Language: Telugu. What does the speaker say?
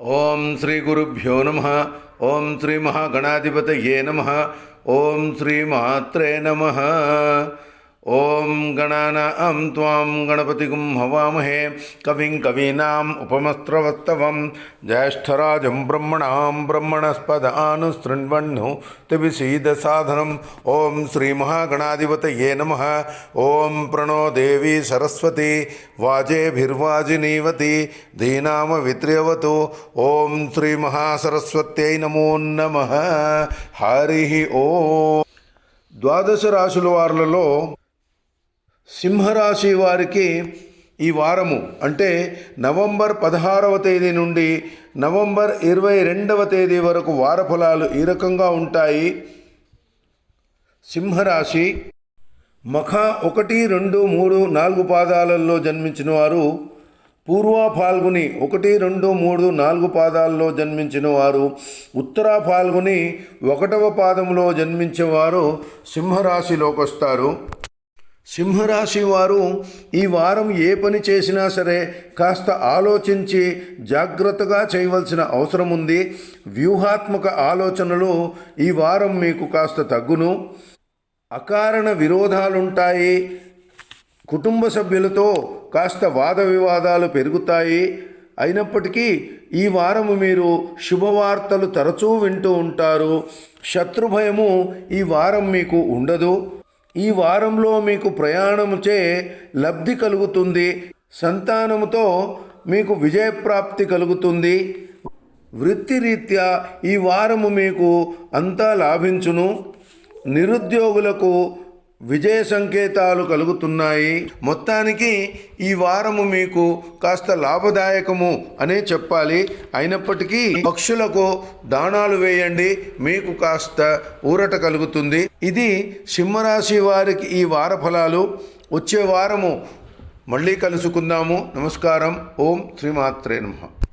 ఓం శ్రీ గురుభ్యో నమ ఓం శ్రీ మహాగణాధిపతయే నమ ఓం శ్రీ మాత్రే నమ ఓం గణానాం త్వాం గణపతిగుం హవామహే కవిం కవీనాం ఉపమస్త్రవస్తవం జ్యేష్ఠరాజం బ్రహ్మణాం బ్రహ్మణస్పద ఆనుశృణ్వన్ను తిభిసీద సాధనం ఓం శ్రీ మహాగణాధిపతయే నమ ఓం ప్రణో దేవి సరస్వతి వాజేభిర్వాజినీవతి ధీనామ విత్ర్యవతు ఓం శ్రీ మహాసరస్వత్యై నమో నమ హరి ఓ ద్వాదశ రాశుల వారులలో సింహరాశి వారికి ఈ వారము అంటే నవంబర్ పదహారవ తేదీ నుండి నవంబర్ ఇరవై రెండవ తేదీ వరకు వార ఫలాలు ఈ రకంగా ఉంటాయి. సింహరాశి మఖ ఒకటి రెండు మూడు నాలుగు పాదాలలో జన్మించిన వారు పూర్వ ఫాల్గుని ఒకటి రెండు మూడు నాలుగు పాదాల్లో జన్మించిన వారు ఉత్తర ఫాల్గుని ఒకటవ పాదంలో జన్మించేవారు సింహరాశిలోకి వస్తారు. సింహరాశి వారు ఈ వారం ఏ పని చేసినా సరే కాస్త ఆలోచించి జాగ్రత్తగా చేయవలసిన అవసరం ఉంది. వ్యూహాత్మక ఆలోచనలు ఈ వారం మీకు కాస్త తగ్గును. అకారణ విరోధాలుంటాయి. కుటుంబ సభ్యులతో కాస్త వాద వివాదాలు పెరుగుతాయి. అయినప్పటికీ ఈ వారము మీరు శుభవార్తలు తరచూ వింటూ ఉంటారు. శత్రుభయము ఈ వారం మీకు ఉండదు. ఈ వారంలో మీకు ప్రయాణముచే లబ్ధి కలుగుతుంది సంతానముతో మీకు విజయప్రాప్తి కలుగుతుంది. వృత్తిరీత్యా ఈ వారము మీకు అంతా లాభించును. నిరుద్యోగులకు విజయ సంకేతాలు కలుగుతున్నాయి. మొత్తానికి ఈ వారము మీకు కాస్త లాభదాయకము అనే చెప్పాలి. అయినప్పటికీ పక్షులకు దాణాలు వేయండి. మీకు కాస్త ఊరట కలుగుతుంది. ఇది సింహరాశి వారికి ఈ వార ఫలాలు. వచ్చే వారము మళ్ళీ కలుసుకుందాము. నమస్కారం. ఓం శ్రీమాత్రే నమః.